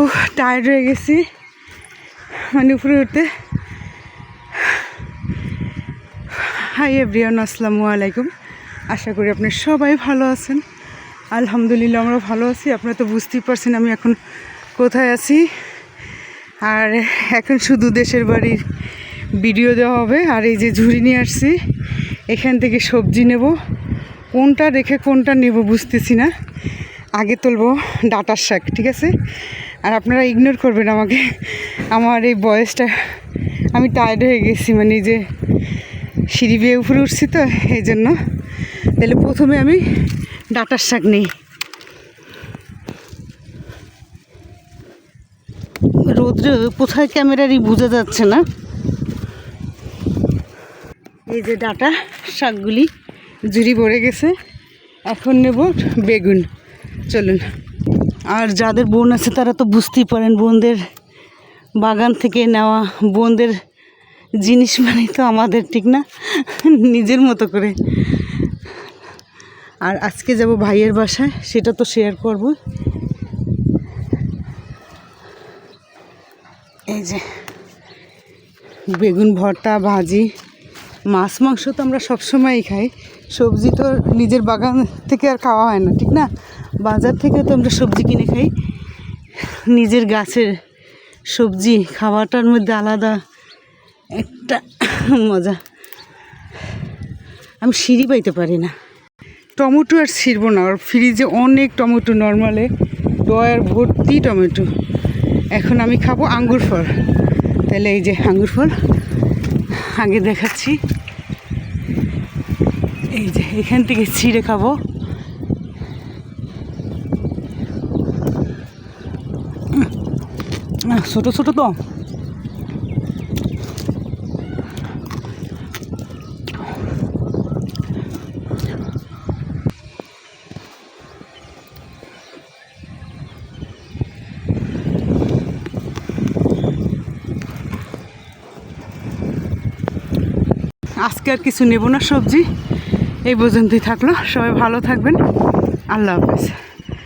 ও tired হয়ে গেছি। মানে উপরে উঠতে। হাই এভরিয়ান আসসালামু আলাইকুম। আশা করি আপনি সবাই ভালো আছেন। আলহামদুলিল্লাহ, আমরা ভালো আছি। আপনারা তো বুঝতেই পারছেন আমি এখন কোথায় আছি। আর এখন শুধু দেশের বাড়ির ভিডিও দেওয়া হবে। আর এই যে ঝুড়ি নিয়ে আসছি, এখান থেকে সবজি নেব। কোনটা রেখে কোনটা নেব বুঝতেছি না। আগে তুলবো ডাটার শাক, ঠিক আছে? আর আপনারা ইগনোর করবেন আমাকে। আমার এই বয়সটা, আমি টায়ার্ড হয়ে গেছি মানে যে সিঁড়ি বেয়ে উপরে উঠছি তো, এই জন্য। তাহলে প্রথমে আমি ডাটার শাক নিই। রোদ্রে কোথায় ক্যামেরারই বোঝা যাচ্ছে না। এই যে ডাটা শাকগুলি জুড়ি ভরে গেছে। এখন নেব বেগুন। চলুন। আর যাদের বোন আছে তারা তো বুঝতেই পারেন, বোনদের বাগান থেকে নেওয়া, বোনদের জিনিস মানে তো আমাদের, ঠিক না? নিজের মতো করে। আর আজকে যাব ভাইয়ের বাসায়, সেটা তো শেয়ার করব। এই যে, বেগুন ভর্তা, ভাজি, মাছ, মাংস তো আমরা সবসময়ই খাই। সবজি তো নিজের বাগান থেকে আর খাওয়া হয় না, ঠিক না? বাজার থেকে তো আমরা সবজি কিনে খাই। নিজের গাছের সবজি খাওয়াটার মধ্যে আলাদা একটা মজা। আমি সিঁড়ি পাইতে পারি না। টমেটো আর ছিড়ব না আর ফ্রিজে অনেক টমেটো নর্মালে। ডয়ার ভর্তি টমেটো। এখন আমি খাব আঙ্গুর ফল। তাহলে এই যে আঙ্গুর ফল, আগে দেখাচ্ছি। এই যে এখান থেকে ছিঁড়ে খাব। ছোট ছোট তো। আজকে আর কিছু নেব না সবজি, এই পর্যন্তই থাকল। সবাই ভালো থাকবেন। আল্লাহ হাফেজ।